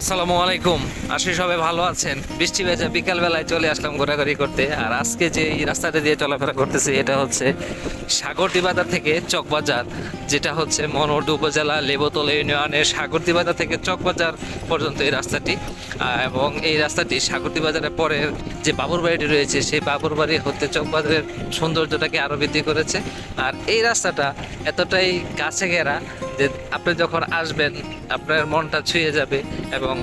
আসসালামু আলাইকুম। আশি সবাই ভালো আছেন। বৃষ্টি ভেজা বিকাল বেলায় চলে আসলাম ঘোরাঘুরি করতে। আর আজকে যে এই রাস্তাটা দিয়ে চলাফেরা করতেছি, এটা হচ্ছে সাগরদি বাজার থেকে চকবাজার যেটা হচ্ছে মনোহর উপজেলা, লেবতল ইউনিয়নের সাগরদি বাজার থেকে চকবাজার পর্যন্ত এই রাস্তাটি। এবং এই রাস্তাটি সাগরদি বাজারের পরে যে বাবুর বাড়িটি রয়েছে, সেই বাবুর বাড়ি হতে চকবাজারের সৌন্দর্যটাকে আরও বৃদ্ধি করেছে। আর এই রাস্তাটা এতটাই কাছে ঘেরা যে আপনি যখন আসবেন আপনার মনটা ছুঁয়ে যাবে এবং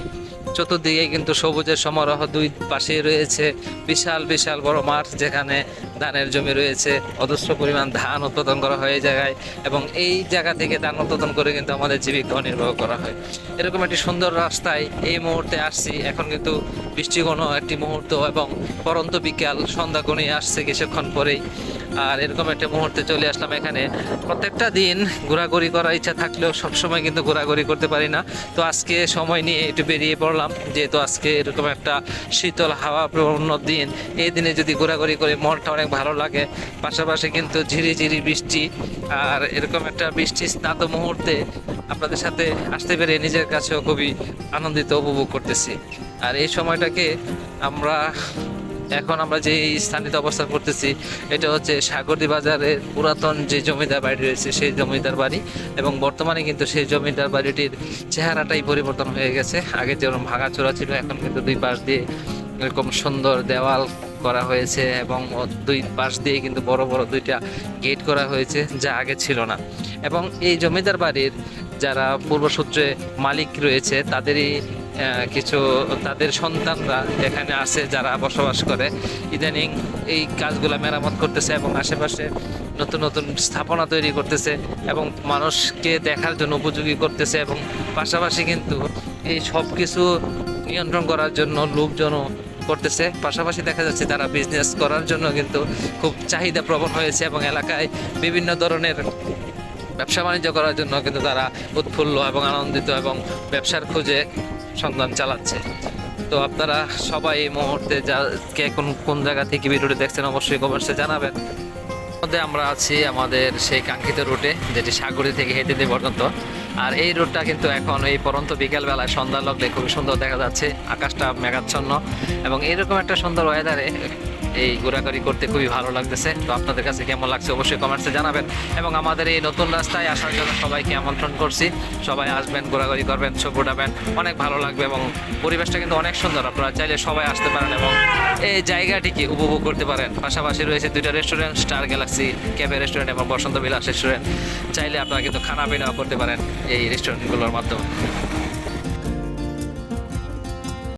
চতুর্দিকে কিন্তু সবুজের সমারোহ দুই পাশে রয়েছে। বিশাল বিশাল বড় মাঠ যেখানে ধানের জমি রয়েছে। অজস্র পরিমাণ ধান উৎপাদন করা হয় এই জায়গায় এবং এই জায়গা থেকে ধান উৎপাদন করে কিন্তু আমাদের জীবিকা নির্বাহ করা হয়। এরকম একটি সুন্দর রাস্তায় এই মুহূর্তে আসছি। এখন কিন্তু বৃষ্টিঘন একটি মুহূর্ত এবং পরন্ত বিকাল, সন্ধ্যা ঘনিয়ে আসছে কিছুক্ষণ পরেই। আর এরকম একটা মুহূর্তে চলে আসলাম এখানে। প্রত্যেকটা দিন ঘোরাঘুরি করার ইচ্ছা থাকলেও সবসময় কিন্তু ঘোরাঘুরি করতে পারি না। তো আজকে সময় নিয়ে একটু বেরিয়ে পড়লাম। যেহেতু আজকে এরকম একটা শীতল হাওয়া প্রবণ দিন, এই দিনে যদি ঘোরাঘুরি করে মনটা অনেক ভালো লাগে। পাশাপাশি কিন্তু ঝিরি ঝিরি বৃষ্টি আর এরকম একটা বৃষ্টি স্নাত মুহূর্তে আপনাদের সাথে আসতে পেরে নিজের কাছেও খুবই আনন্দিত, উপভোগ করতেছি। আর এই সময়টাকে আমরা এখন আমরা যে স্থানিত অবস্থান করতেছি, এটা হচ্ছে সাগরদি বাজারের পুরাতন যে জমিদার বাড়ি রয়েছে, সেই জমিদার বাড়ি। এবং বর্তমানে কিন্তু সেই জমিদার বাড়িটির চেহারাটাই পরিবর্তন হয়ে গেছে। আগে যেরকম ভাঙাচোরা ছিল, এখন কিন্তু দুই পাশ দিয়ে এরকম সুন্দর দেওয়াল করা হয়েছে এবং দুই পাশ দিয়ে কিন্তু বড় বড় দুইটা গেট করা হয়েছে, যা আগে ছিল না। এবং এই জমিদার বাড়ির যারা পূর্বসূত্রে মালিক রয়েছে, তাদেরই কিছু তাদের সন্তানরা এখানে আছে যারা বসবাস করে। ইদানিং এই কাজগুলো মেরামত করতেছে এবং আশেপাশে নতুন নতুন স্থাপনা তৈরি করতেছে এবং মানুষকে দেখার জন্য উপযোগী করতেছে এবং পাশাপাশি কিন্তু এই সব কিছু নিয়ন্ত্রণ করার জন্য লোকজনও করতেছে। পাশাপাশি দেখা যাচ্ছে তারা বিজনেস করার জন্য কিন্তু খুব চাহিদা প্রবণ হয়েছে এবং এলাকায় বিভিন্ন ধরনের ব্যবসা বাণিজ্য করার জন্য কিন্তু তারা উৎফুল্ল এবং আনন্দিত এবং ব্যবসার খোঁজে সন্ধান চালাচ্ছে। তো আপনারা সবাই এই মুহূর্তে যা, কে কোন কোন জায়গা থেকে ভিডিওটি দেখছেন অবশ্যই কমেন্টসে জানাবেন। মধ্যে আমরা আছি আমাদের সেই কাঙ্ক্ষিত রুটে যেটি সাগরী থেকে হেঁটে দিয়ে পর্যন্ত। আর এই রুটটা কিন্তু এখন এই পরন্ত বিকালবেলায় সন্ধ্যা লগ্নে খুবই সুন্দর দেখা যাচ্ছে। আকাশটা মেঘাচ্ছন্ন এবং এরকম একটা সুন্দর ওয়েদারে এই ঘোরাঘুরি করতে খুবই ভালো লাগতেছে। তো আপনাদের কাছে কেমন লাগছে অবশ্যই কমেন্টসে জানাবেন। এবং আমাদের এই নতুন রাস্তায় আসার জন্য সবাইকে আমন্ত্রণ করছি। সবাই আসবেন, ঘোরাঘুরি করবেন, ছবি উঠাবেন। অনেক ভালো লাগবে এবং পরিবেশটা কিন্তু অনেক সুন্দর। আপনারা চাইলে সবাই আসতে পারেন এবং এই জায়গাটিকে উপভোগ করতে পারেন। পাশাপাশি রয়েছে দুইটা restaurant star galaxy cafe restaurant এবং বসন্ত বিলাস রেস্টুরেন্ট চাইলে আপনারা কিন্তু খানা পিনাও করতে পারেন এই রেস্টুরেন্টগুলোর মাধ্যমে।